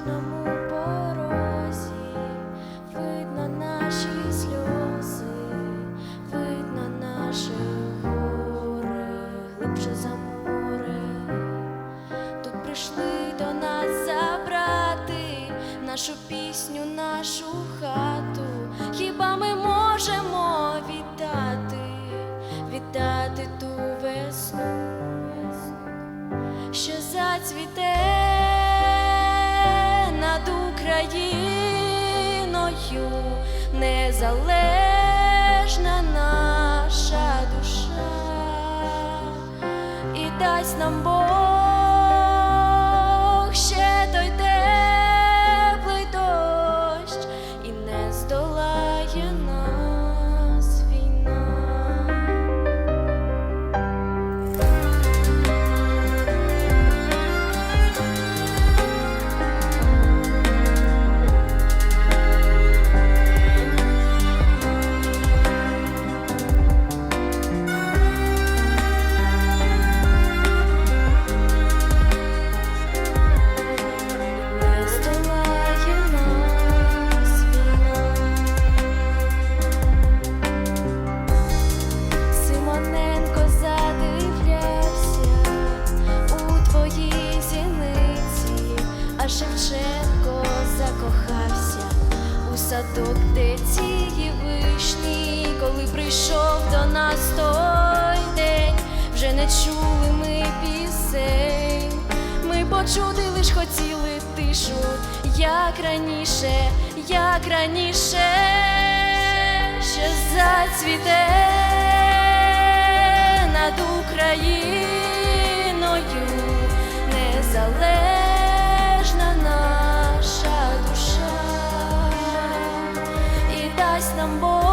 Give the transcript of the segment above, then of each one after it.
кожному порозі, видно наші сльози, видно наше горе, глибше за море. Тут прийшли до нас забрати нашу пісню, нашу хату. Хіба ми можемо віддати, віддати ту весну, що зацвіте Україною, незалежна наша душа. І дасть нам Бог садок, де цієї вишні, коли прийшов до нас той день, вже не чули ми пісень. Ми почути лиш хотіли тишу, як раніше, як раніше, що зацвіте над Україною, дасть нам Бог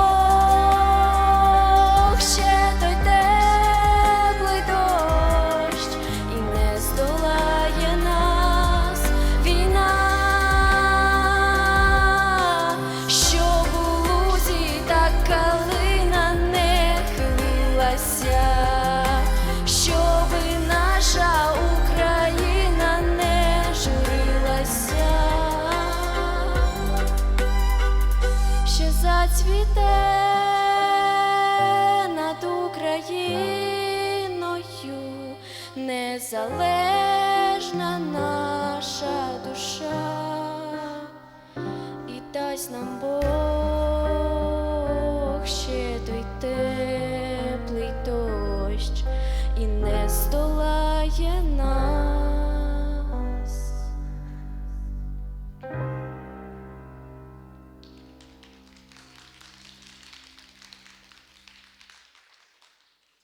зацвіте над Україною, незалежна